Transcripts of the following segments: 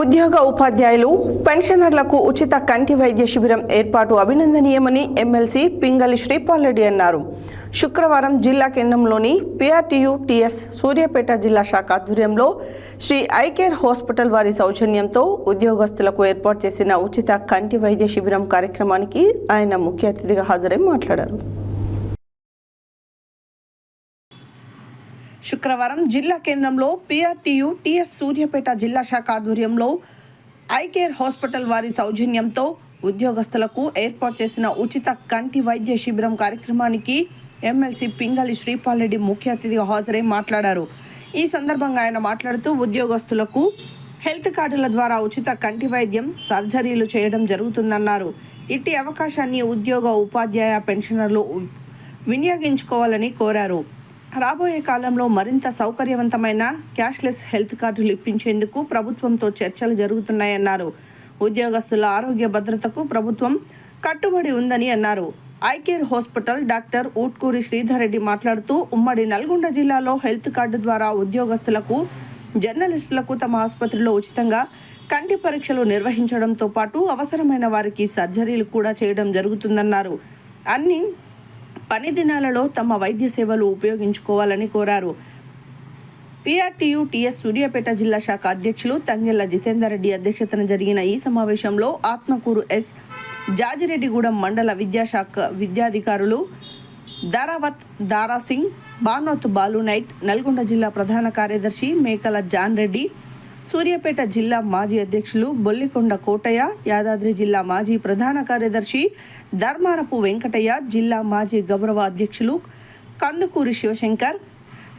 ఉద్యోగ ఉపాధ్యాయులు పెన్షనర్లకు ఉచిత కంటి వైద్య శిబిరం ఏర్పాటు అభినందనీయమని ఎమ్మెల్సీ పింగళి శ్రీపాల్రెడ్డి అన్నారు. శుక్రవారం జిల్లా కేంద్రంలోని పిఆర్టీయు టిఎస్ సూర్యాపేట జిల్లా శాఖ ఆధ్వర్యంలో శ్రీ ఐకేర్ హాస్పిటల్ వారి సౌజన్యంతో ఉద్యోగస్తులకు ఏర్పాటు చేసిన ఉచిత కంటి వైద్య శిబిరం కార్యక్రమానికి ఆయన ముఖ్య అతిథిగా హాజరై మాట్లాడారు. శుక్రవారం జిల్లా కేంద్రంలో పిఆర్టీయు టిఎస్ సూర్యాపేట జిల్లా శాఖ ఆధ్వర్యంలో ఐకేర్ హాస్పిటల్ వారి సౌజన్యంతో ఉద్యోగస్తులకు ఏర్పాటు చేసిన ఉచిత కంటి వైద్య శిబిరం కార్యక్రమానికి ఎమ్మెల్సీ పింగళి శ్రీపాల్రెడ్డి ముఖ్య అతిథిగా హాజరై మాట్లాడారు. ఈ సందర్భంగా ఆయన మాట్లాడుతూ ఉద్యోగస్తులకు హెల్త్ కార్డుల ద్వారా ఉచిత కంటి వైద్యం సర్జరీలు చేయడం జరుగుతుందన్నారు. ఇట్టి అవకాశాన్ని ఉద్యోగ ఉపాధ్యాయ పెన్షనర్లు వినియోగించుకోవాలని కోరారు. రాబోయే కాలంలో మరింత సౌకర్యవంతమైన క్యాష్లెస్ హెల్త్ కార్డులు ఇప్పించేందుకు ప్రభుత్వంతో చర్చలు జరుగుతున్నాయన్నారు. ఉద్యోగస్తుల ఆరోగ్య భద్రతకు ప్రభుత్వం కట్టుబడి ఉందని అన్నారు. Eye care hospital doctor Utkuri Sridhar Reddy మాట్లాడుతూ ఉమ్మడి నల్గొండ జిల్లాలో హెల్త్ కార్డు ద్వారా ఉద్యోగస్తులకు జర్నలిస్టులకు తమ ఆసుపత్రిలో ఉచితంగా కంటి పరీక్షలు నిర్వహించడంతో పాటు అవసరమైన వారికి సర్జరీలు కూడా చేయడం జరుగుతుందన్నారు. అన్ని పని దినాలలో తమ వైద్య సేవలు ఉపయోగించుకోవాలని కోరారు. పిఆర్టీయు టిఎస్ సూర్యాపేట జిల్లా శాఖ అధ్యక్షులు తంగెళ్ళ జితేందర్ రెడ్డి అధ్యక్షతన జరిగిన ఈ సమావేశంలో ఆత్మకూరు ఎస్ జాజిరెడ్డిగూడెం మండల విద్యాశాఖ విద్యాధికారులు దారావత్ దారాసింగ్ బానోత్ బాలు నైట్ నల్గొండ జిల్లా ప్రధాన కార్యదర్శి మేకల జాన్ రెడ్డి సూర్యాపేట జిల్లా మాజీ అధ్యక్షులు బొల్లికొండ కోటయ్య యాదాద్రి జిల్లా మాజీ ప్రధాన కార్యదర్శి ధర్మారపు వెంకటయ్య జిల్లా మాజీ గౌరవ అధ్యక్షులు కందుకూరి శివశంకర్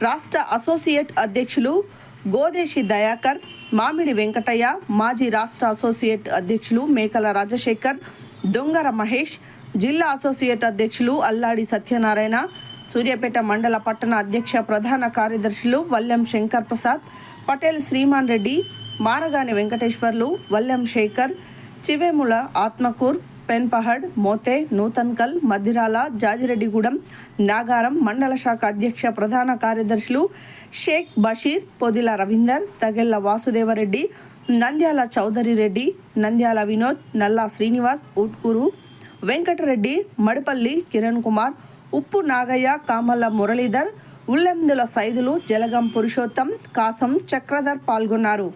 రాష్ట్ర అసోసియేట్ అధ్యక్షులు గోదేశి దయాకర్ మామిడి వెంకటయ్య మాజీ రాష్ట్ర అసోసియేట్ అధ్యక్షులు మేకల రాజశేఖర్ దొంగర మహేష్ జిల్లా అసోసియేట్ అధ్యక్షులు అల్లాడి సత్యనారాయణ సూర్యాపేట మండల పట్టణ అధ్యక్ష ప్రధాన కార్యదర్శులు వల్లెం శంకర్ ప్రసాద్ పటేల్ శ్రీమాన్ రెడ్డి మారగాని వెంకటేశ్వర్లు వల్లెం శేఖర్ చివేముల ఆత్మకూర్ పెన్పహడ్ మోతే నూతన్కల్ మధిరాల జాజిరెడ్డిగూడెం నాగారం మండల శాఖ అధ్యక్ష ప్రధాన కార్యదర్శులు షేక్ బషీర్ పొదిల రవీందర్ తగెళ్ళ వాసుదేవరెడ్డి నంద్యాల చౌదరి రెడ్డి నంద్యాల వినోద్ నల్లా శ్రీనివాస్ ఉట్కూరు వెంకటరెడ్డి మడిపల్లి కిరణ్ కుమార్ ఉప్పు నాగయ్య కామల్ల మురళీధర్ ఉల్లెందుల సైదులు జలగం పురుషోత్తం కాసం చక్రధర్ పాల్గొన్నారు.